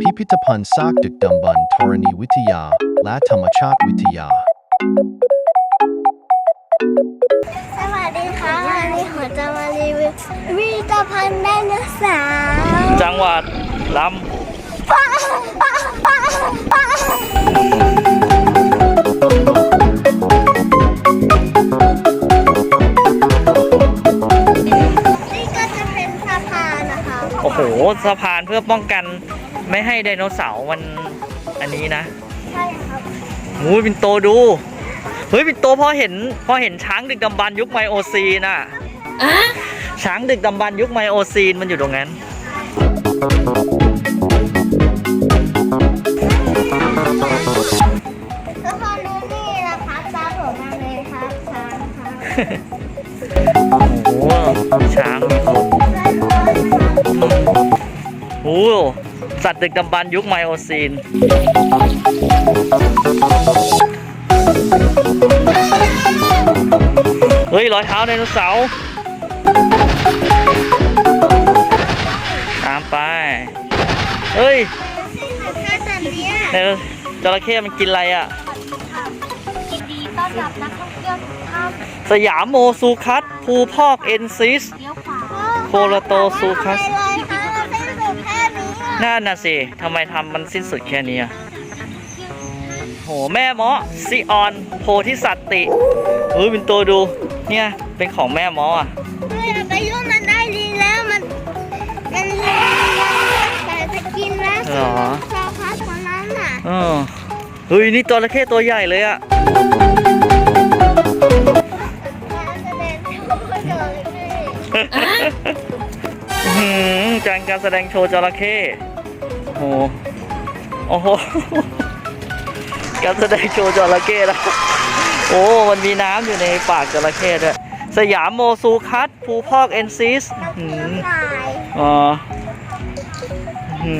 พิพิธภัณฑ์ซากดึกดำบรรพ์ธรณีวิทยา และธรรมชาติวิทยา สวัสดีค่ะวันนี้ผมจะมารีวิววิพิธภัณฑ์ไดโนเสาร์จังหวัดลป้าป้าป้าป้านี่ก็จะเป็นสะพานนะคะำ โอ้โห สะพานเพื่อป้องกัน ไม่ให้ไดโนเสาร์มันอันนี้นะใช่ครับหูยปินโตดู เฮ้ยปินโตพอเห็นพอเห็นช้างดึกดำบรรพ์ยุคไมโอซีนอะช้างดึกดำบรรพ์ยุคไมโอซีนมันอยู่ตรงนั้นสะพานนี้นี่นะคะตามผมมาเลยครับช้างครับโอ้โหช้างมีคนโอ้โห สัตว์ดึกดำบรรพ์ยุคไมโอซีน เฮ้ย รอยเท้าไดโนเสาร์ตามไป เฮ้ยแค่แต่เนี้ยไดโนจระเข้มันกินอะไรอะ ยินดีต้อนรับนักท่องเที่ยวทุกท่านสยามโมซูคัสภูพอกเอนซิส เลี้ยวขวาโคโลโตซูคัส ทำไมเลยคะเราได้ดูแค่ นี้อะนั่นน่ะสิทำไมทำมันสิ้นสุดแค่นี้อะโหแม่เมาะซิออนโพธิสัตติเฮ้ยเป็นตัวดู เนี่ย เป็นของแม่เมาะอะเฮ้ยอย่าไปยุ่งมันได้ดีแล้วมันมันแต่จะกินแล้วเหรอซาพัสคนนั้นน่ะเออเฮ้ยนี่ตัวระเข้ตัวใหญ่เลยอะ การการแสดงโชว์จระเข้โอ้โหโอ้โหการแสดงโชว์จระเข้แล้วโอ้มันมีน้ำอยู่ในปากจระเข้ด้วยสยามโมซูคัสภูพอกเอนซิสอื้อหือน้ำลายอ๋อหื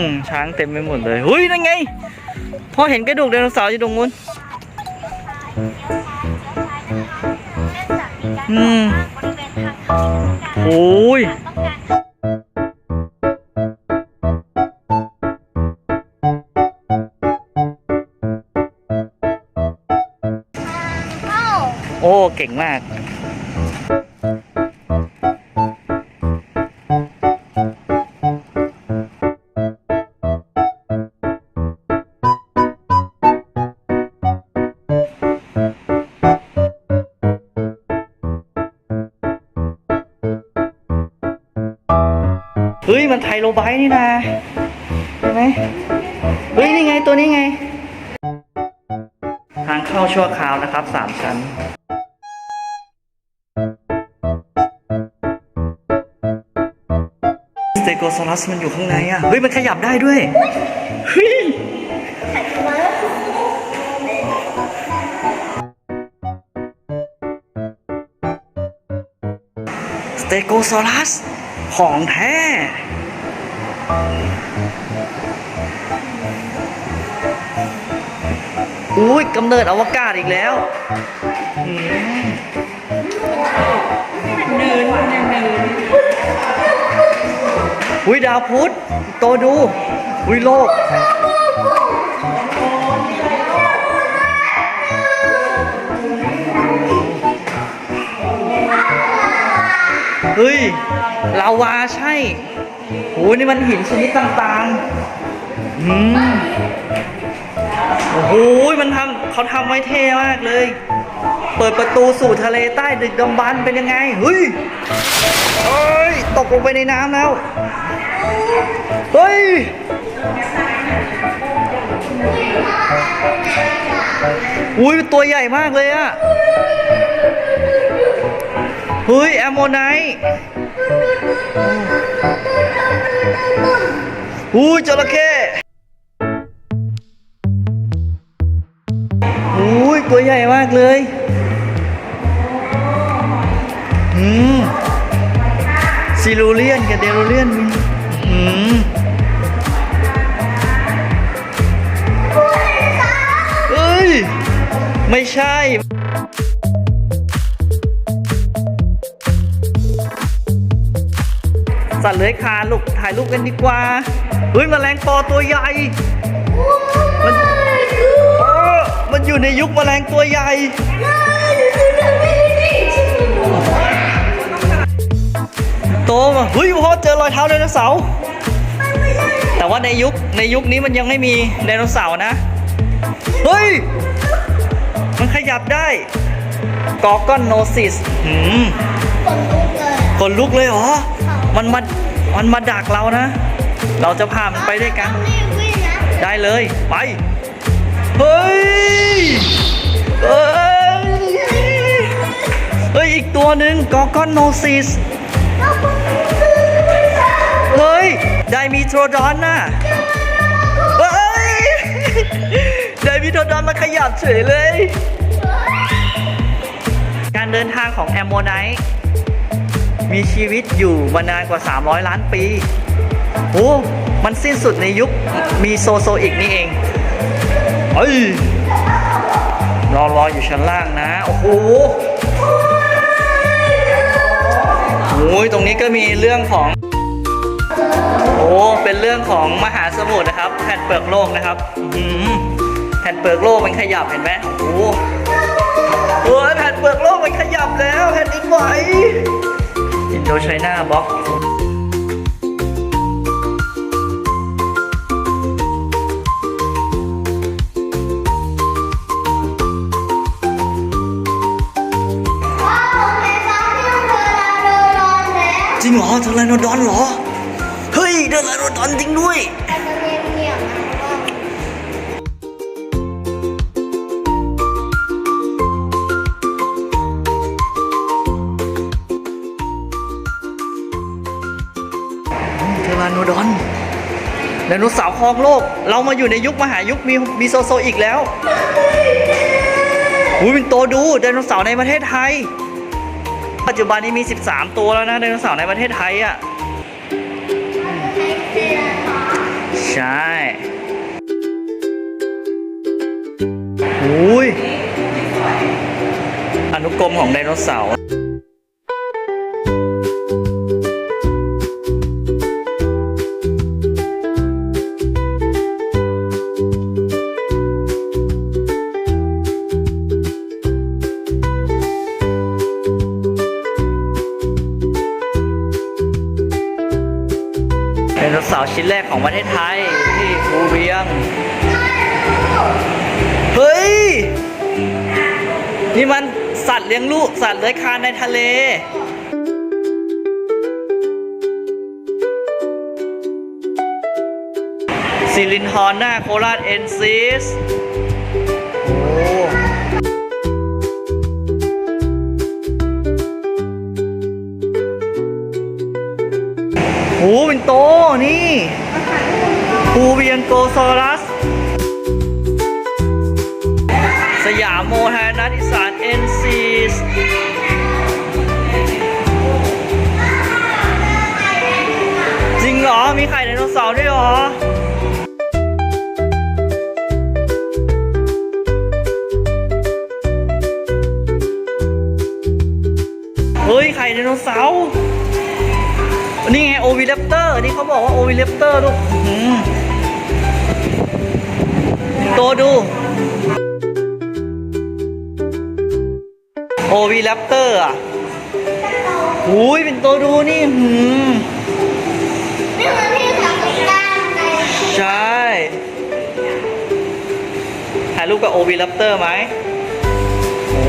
มช้างเต็มไปหมดเลยเฮ้ยนั่นไงพอเห็นกระดูกไดโนเสาร์อยู่ตรงนู้นอืมโอ้ย เก่งมาก เฮ้ย มันไทโรไบต์นี่นะใช่ไหมเฮ้ย นี่ไงตัวนี้ไง ทางเข้าชั่วคราวนะครับสามชั้น โกซอรัสมันอยู่ข้างในอะ เฮ้ย มันขยับได้ด้วย เฮ้ยสเตโกซอรัส ของแท้ อุ้ยกำเนิดอวกาศอีกแล้วเนินเนิน อุ้ยดาวพุธโตดูอุ้ยโลก เฮ้ยลาวาใช่โหนี่มันหินชนิดต่างๆอืมโอ้โหมันทำเขาทำไว้เท่มากเลย เปิดประตูสู่ทะเลใต้ดึกดำบรรเป็นยังไง เฮ้ยเอ้ย ตกลงไปในน้ำแล้ว เฮ้ย อุ้ยตัวใหญ่มากเลยอะเฮ้ยแอมโมไนท์อุ้ยจระเข้อุ้ยตัวใหญ่มากเลย อืมซิลูเลียนกับเดโรเลียนมี อืมเอ้ย ไม่ใช่สัตว์เลื้อยคลานลูกถ่ายรูปกันดีกว่า เฮ้ยแมลงปอตัวใหญ่ มันเออมันอยู่ในยุคแมลงตัวใหญ่ โตมาเฮ้ยพ่อเจอรอยเท้าไดโนเสาร์ แต่ว่าในยุคในยุคนี้มันยังไม่มีไดโนเสาร์นะ เฮ้ย มันขยับได้กอกอนโนซิสหืมคนลุกเลยคนลุกเลยเหรอ มันมา มันมาดักเรานะ เราจะพามันไปด้วยกัน ได้เลย ไป เฮ้ย เฮ้ย เฮ้ย อีกตัวหนึ่งกอกอนโนซิส มีโทรดอนน่ะเฮ้ยไดมีโทรดอนมาขยับเฉยเลย การเดินทางของแอมโมไนท์มีชีวิตอยู่มานานกว่า 300 ล้านปี โอ้ มันสิ้นสุดในยุคมีโซโซอีกนี่เองเฮ้ยรอรออยู่ชั้นล่างนะ โอ้โหโอ้ยตรงนี้ก็มีเรื่องของ เป็นเรื่องของมหาสมุทรนะครับ แผ่นเปลือกโลกนะครับอืมแผ่นเปลือกโลกมันขยับเห็นไหมโอ้โหโอ้ยแผ่นเปลือกโลกมันขยับแล้วแผ่นดินไหวอินโดไชน่าบล็อกจริงเหรอทอร์ไลโนดอนเหรอ เฮ้ยเทอร์ไลโนดอนจริงด้วยเงียบเงียบๆนะว่าเทอร์ลานโนดอนไดโนเสาร์ครองโลก เรามาอยู่ในยุคมหายุคมีมีโซโซอีกแล้วอุ้ยเป็นโตดูไดโนเสาร์ในประเทศไทย ปัจจุบันนี้มี 13 ตัวแล้วนะไดโนเสาร์ในประเทศไทยอะ ใช่อุ้ยอนุกรมของไดโนเสาร์ ชิ้นแรกของประเทศไทยที่ภูเวียง เฮ้ย นี่มันสัตว์เลี้ยงลูก สัตว์เลื้อยคลานในทะเลซิลินทอนหน้าโคราชเอนซิส ภูเวียงโกซอรัส สยามโมฮานัทอีสานเอ็นซีสจริงเหรอ มีไข่ไดโนเสาร์ด้วยเหรอเฮ้ยไข่ไดโนเสาร์ นี่ไงโอวิเลปเตอร์นี่เขาบอกว่าโอวิเลปเตอร์ลูกอื้อหือโตดูโอวีแรปเตอร์อะหูยเป็นตัวดูนี่หืมนี่คือที่ทำกับด้านในใช่ ถ่ายรูปกับโอวีแรปเตอร์ไหมโอ้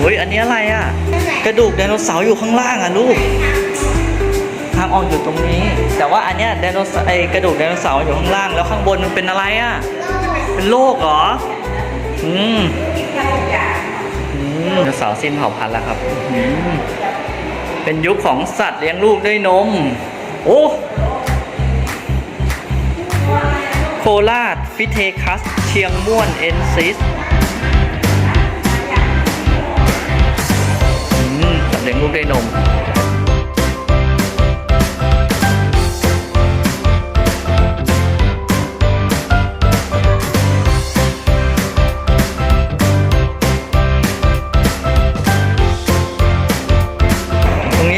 เฮ้ยอันนี้อะไรอะ กระดูกไดโนเสาร์อยู่ข้างล่างอะลูกทางออกอยู่ตรงนี้ แต่ว่าอันเนี้ยไดโนเสาร์ไอกระดูกไดโนเสาร์อยู่ข้างล่างแล้วข้างบนมันเป็นอะไรอะเป็นโลกเหรออืมอืมไดโนเสาร์สิ้นเผ่าพันธุ์แล้วครับอืมเป็นยุคของสัตว์เลี้ยงลูกด้วยนม โอ้โคราชฟิเทคัส เชียงม่วน เอนซิส กด้วยนม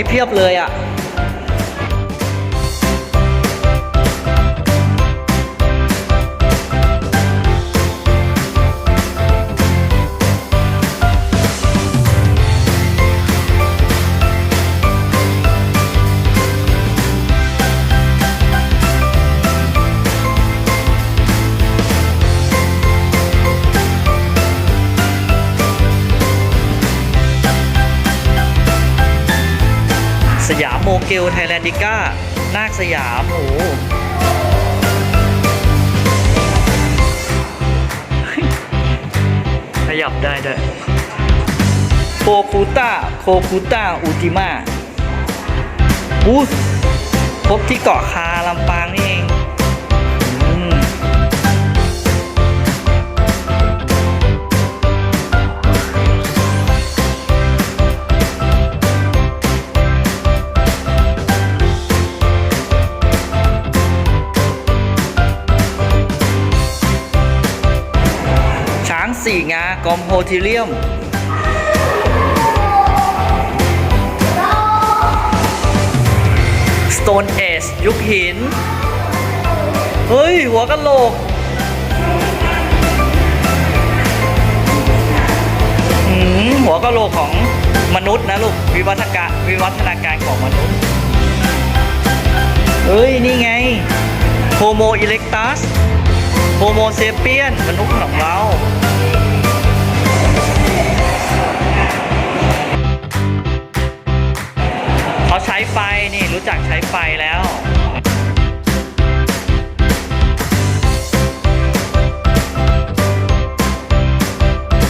เพียบเลยอะ สยามโมเกลไทยแลนดิก้า นาคสยามโอ้ขยับได้ด้วยโคคูต้าโคคูต้าอูติมาอู้พบที่เกาะคาลำปางนี่เอง กอมโพธิเลียม Stone Age ยุคหิน เฮ้ย หัวกะโหลกหืมหัวกะโหลกของมนุษย์นะลูก วิวัฒนาการวิวัฒนาการของมนุษย์ เฮ้ย นี่ไง Homo erectus โฮโมเซเปียนมนุษย์ของเรา เขาใช้ไฟนี่รู้จักใช้ไฟแล้ว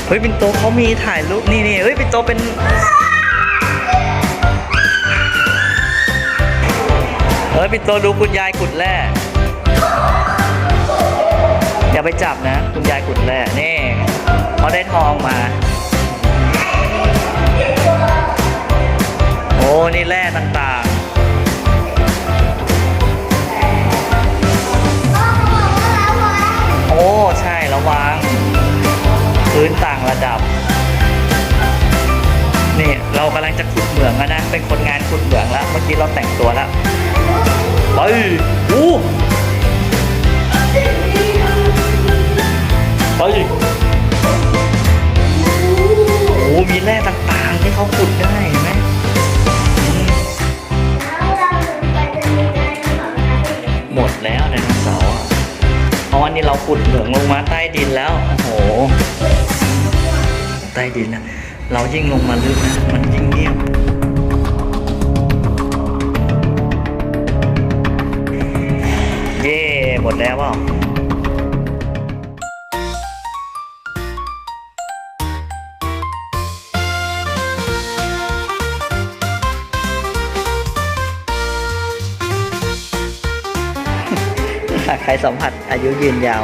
เฮ้ยปินโตเขามีถ่ายรูปนี่นี่เฮ้ยปินโตเป็นเฮ้ยปินโตดูคุณยายขุดแร่อย่าไปจับนะ คุณยายขุดแร่นี่เขาได้ทองมา นี่แร่ต่างๆ โอ้ ใช่ระวัง พื้นต่างระดับ นี่ เรากำลังจะขุดเหมืองแล้วนะ เป็นคนงานขุดเหมืองแล้ว เมื่อกี้เราแต่งตัวแล้ว ไปอู้ไป ขุดเหมืองลงมาใต้ดินแล้ว โอ้โห ใต้ดินนะเรายิ่งลงมาลึกนะ มันยิ่งเงียบ เย่หมดแล้วเปล่า ใครสัมผัสอายุยืนยาว